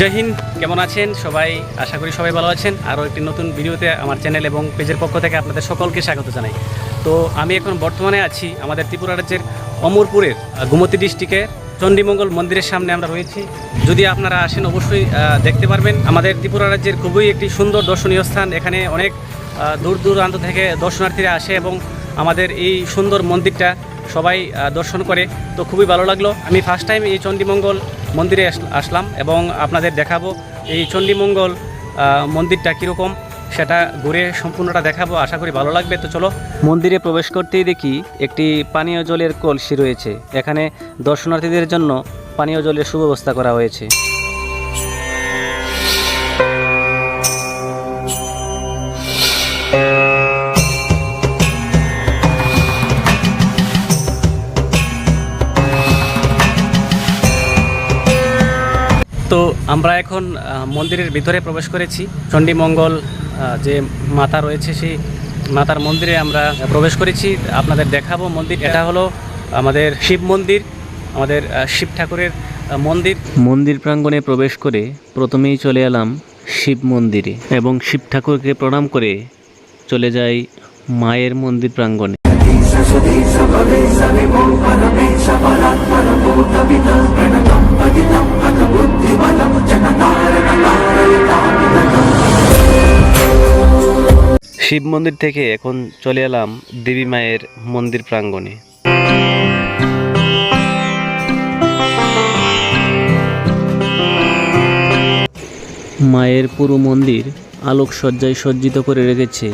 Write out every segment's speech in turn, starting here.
জয় হিন্দ, কেমন আছেন? সবাই, আশা করি সবাই ভালো আছেন। আরও একটি নতুন ভিডিওতে আমার চ্যানেল এবং পেজের পক্ষ থেকে আপনাদের সকলকে স্বাগত জানাই। তো আমি এখন বর্তমানে আছি আমাদের ত্রিপুরা রাজ্যের অমরপুরের গোমতী ডিস্ট্রিক্টে চণ্ডীমঙ্গল মন্দিরের সামনে আমরা রয়েছি। যদি আপনারা আসেন, অবশ্যই দেখতে পারবেন। আমাদের ত্রিপুরা রাজ্যের খুবই একটি সুন্দর দর্শনীয় স্থান। এখানে অনেক দূর দূরান্ত থেকে দর্শনার্থীরা আসে এবং আমাদের এই সুন্দর মন্দিরটা সবাই দর্শন করে। তো খুবই ভালো লাগল। আমি ফার্স্ট টাইম এই চণ্ডীমঙ্গল মন্দিরে আস- আসলাম এবং আপনাদের দেখাবো এই চণ্ডীমঙ্গল মন্দিরটা কীরকম, সেটা ঘুরে সম্পূর্ণটা দেখাবো, আশা করি ভালো লাগবে। তো চলো, মন্দিরে প্রবেশ করতেই দেখি একটি পানীয় জলের কলসি রয়েছে। এখানে দর্শনার্থীদের জন্য পানীয় জলের সুব্যবস্থা করা হয়েছে। তো আমরা এখন মন্দিরের ভিতরে প্রবেশ করেছি। চণ্ডীমঙ্গল যে মাতা রয়েছে সেই মাতার মন্দিরে আমরা প্রবেশ করেছি। আপনাদের দেখাবো মন্দির। এটা হলো আমাদের শিব মন্দির আমাদের শিব ঠাকুরের মন্দির। মন্দির প্রাঙ্গণে প্রবেশ করে প্রথমেই চলে এলাম শিব মন্দিরে এবং শিব ঠাকুরকে প্রণাম করে চলে যাই মায়ের মন্দির প্রাঙ্গণে। শিব মন্দির থেকে এখন চলে এলাম দেবী মায়ের মন্দির প্রাঙ্গণে। মায়ের পুরো মন্দির আলোকসজ্জায় সজ্জিত করে রেখেছে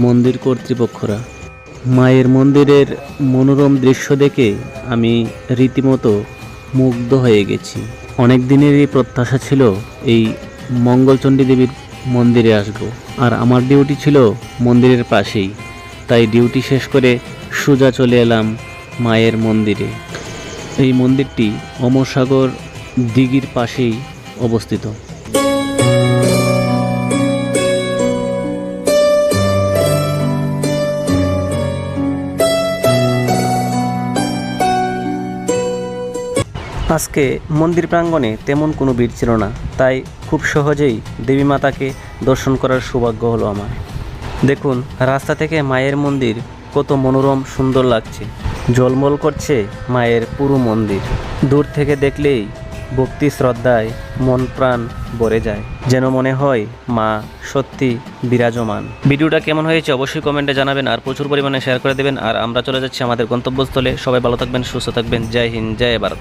মন্দির কর্তৃপক্ষরা। মায়ের মন্দিরের মনোরম দৃশ্য দেখে আমি রীতিমতো মুগ্ধ হয়ে গেছি। অনেক দিনেরই প্রত্যাশা ছিল এই মঙ্গলচণ্ডী দেবীর মন্দিরে আসব। আর আমার ডিউটি ছিল মন্দিরের পাশেই। তাই ডিউটি শেষ করে সোজা চলে এলাম মায়ের মন্দিরে। এই মন্দিরটি অমরসাগর দিঘির পাশেই অবস্থিত। আজকে মন্দির প্রাঙ্গণে তেমন কোনো ভিড় ছিল না, তাই খুব সহজেই দেবী মাতাকে দর্শন করার সৌভাগ্য হলো আমার। দেখুন, রাস্তা থেকে মায়ের মন্দির কত মনোরম, সুন্দর লাগছে। জলমল করছে মায়ের পুরো মন্দির। দূর থেকে দেখলেই ভক্তি শ্রদ্ধায় মন প্রাণ ভরে যায়, যেন মনে হয় মা সত্যি বিরাজমান। ভিডিওটা কেমন হয়েছে অবশ্যই কমেন্টে জানাবেন আর প্রচুর পরিমাণে শেয়ার করে দেবেন। আর আমরা চলে যাচ্ছি আমাদের গন্তব্যস্থলে। সবাই ভালো থাকবেন, সুস্থ থাকবেন। জয় হিন্দ, জয় ভারত।